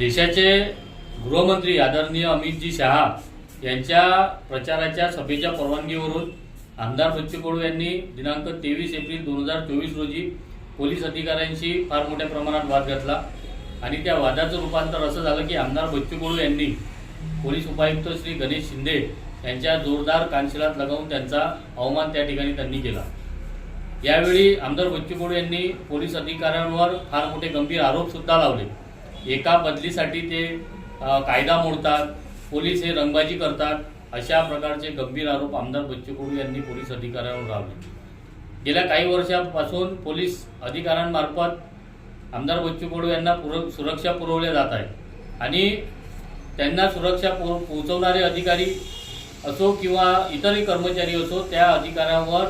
देशाचे गृहमंत्री आदरणीय अमितजी शहा यांच्या प्रचाराच्या सभेच्या परवानगीवरून आमदार बच्चू कडू यांनी दिनांक तेवीस एप्रिल दोन हजार चोवीस रोजी पोलीस अधिकाऱ्यांशी फार मोठ्या प्रमाणात वाद घातला. आणि त्या वादाचं रूपांतर असं झालं की आमदार बच्चू कडू यांनी पोलीस उपायुक्त श्री गणेश शिंदे यांच्या जोरदार कानशिलात लगावून त्यांचा अवमान त्या ठिकाणी त्यांनी केला. यावेळी आमदार बच्चू कडू यांनी पोलीस अधिकाऱ्यांवर फार मोठे गंभीर आरोप सुद्धा लावले. एका बदलीसाठी ते कायदा मोडतात पोलीस हे रंगबाजी करतात अशा प्रकारचे गंभीर आरोप आमदार बच्चू कडू यांनी पोलीस अधिकाऱ्यांवर लावले. गेल्या काही वर्षापासून पोलीस अधिकाऱ्यांमार्फत आमदार बच्चू कडू यांना पुर सुरक्षा पुरवल्या जात आहे आणि त्यांना सुरक्षा पो पोहोचवणारे अधिकारी असो किंवा इतरही कर्मचारी असो त्या अधिकाऱ्यांवर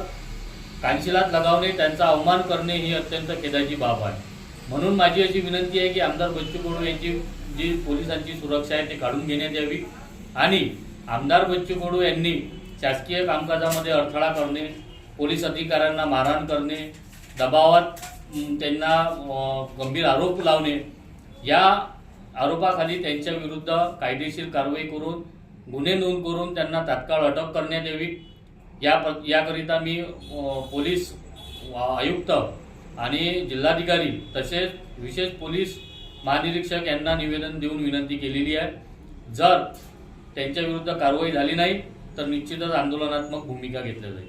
कानशिलात लगावणे त्यांचा अवमान करणे ही अत्यंत खेदाची बाब आहे. म्हणून माझी अशी विनंती आहे की आमदार बच्चू कडू यांची जी पोलिसांची सुरक्षा आहे ती काढून घेण्यात यावी. आणि आमदार बच्चू कडू यांनी शासकीय कामकाजामध्ये अडथळा करणे पोलीस अधिकाऱ्यांना मारहाण करणे दबावात त्यांना गंभीर आरोप लावणे या आरोपाखाली त्यांच्या विरुद्ध कायदेशीर कारवाई करून गुन्हे नोंद करून त्यांना तात्काळ अटक करण्यात यावी. या प्र- याकरिता मी पोलीस आयुक्त आणि जिल्हाधिकारी तसेच विशेष पोलीस महानिरीक्षक यांना निवेदन देऊन विनंती केलेली आहे. जर त्यांच्या विरुद्ध कारवाई झाली नाही तर निश्चितच आंदोलनात्मक भूमिका घेतल्या जाईल.